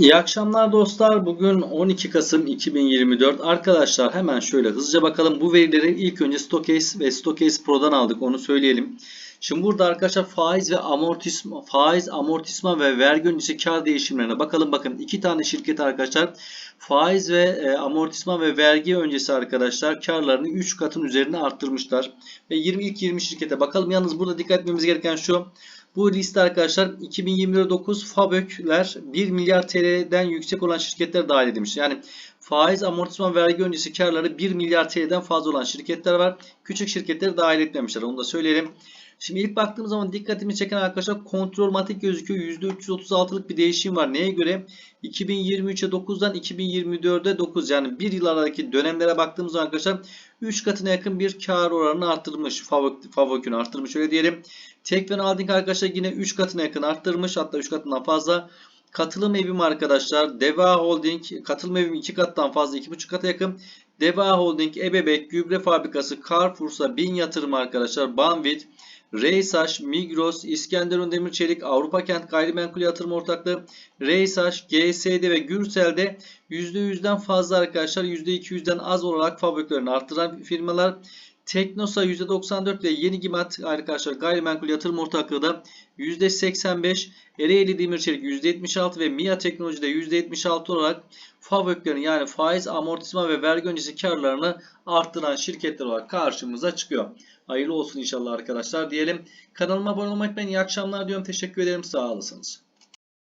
İyi akşamlar dostlar. Bugün 12 Kasım 2024. Arkadaşlar hemen şöyle hızlıca bakalım. Bu verileri ilk önce Stokes ve Stokes Pro'dan aldık. Onu söyleyelim. Şimdi burada arkadaşlar faiz ve amortisma, faiz, amortisma ve vergi öncesi kar değişimlerine bakalım. Bakın iki tane şirket arkadaşlar faiz ve e, amortisma ve vergi öncesi arkadaşlar karlarını 3 katın üzerine arttırmışlar. Ve 20 ilk 20 şirkete bakalım. Yalnız burada dikkat etmemiz gereken şu. Bu liste arkadaşlar 2029 FABÖK'ler 1 milyar TL'den yüksek olan şirketler dahil edilmiş. Yani faiz, amortisman, vergi öncesi karları 1 milyar TL'den fazla olan şirketler var. Küçük şirketleri dahil etmemişler. Onu da söyleyelim. Şimdi ilk baktığımız zaman dikkatimi çeken arkadaşlar kontrolmatik gözüküyor. %336'lık bir değişim var. Neye göre? 2023'e 9'dan 2024'e 9 yani bir yıl aradaki dönemlere baktığımız zaman arkadaşlar 3 katına yakın bir kar oranını arttırmış. Favokün arttırmış öyle diyelim. Tekfen Holding arkadaşlar yine 3 katına yakın arttırmış. Hatta 3 katından fazla. Katılım evim arkadaşlar. Deva Holding katılım evim 2 kattan fazla 2,5 kata yakın. Deva Holding, Ebebek, Gübre Fabrikası, Carrefour'sa Bin Yatırım arkadaşlar. Banvit, Reysaş, Migros, İskenderun Demir Çelik, Avrupa Kent Gayrimenkul Yatırım Ortaklığı, Reysaş, GSD ve Gürsel'de %100'den fazla arkadaşlar %200'den az olarak fabriklerini arttıran firmalar. Teknosa %94 ve Yeni Gimat arkadaşlar gayrimenkul yatırım ortaklığı da %85, Ereğli Demirçelik %76 ve MIA Teknoloji'de %76 olarak FAVÖK'lerin yani faiz, amortisman ve vergi öncesi karlarını arttıran şirketler olarak karşımıza çıkıyor. Hayırlı olsun inşallah arkadaşlar diyelim. Kanalıma abone olmayı unutmayın. İyi akşamlar diyorum. Teşekkür ederim. Sağ olasınız.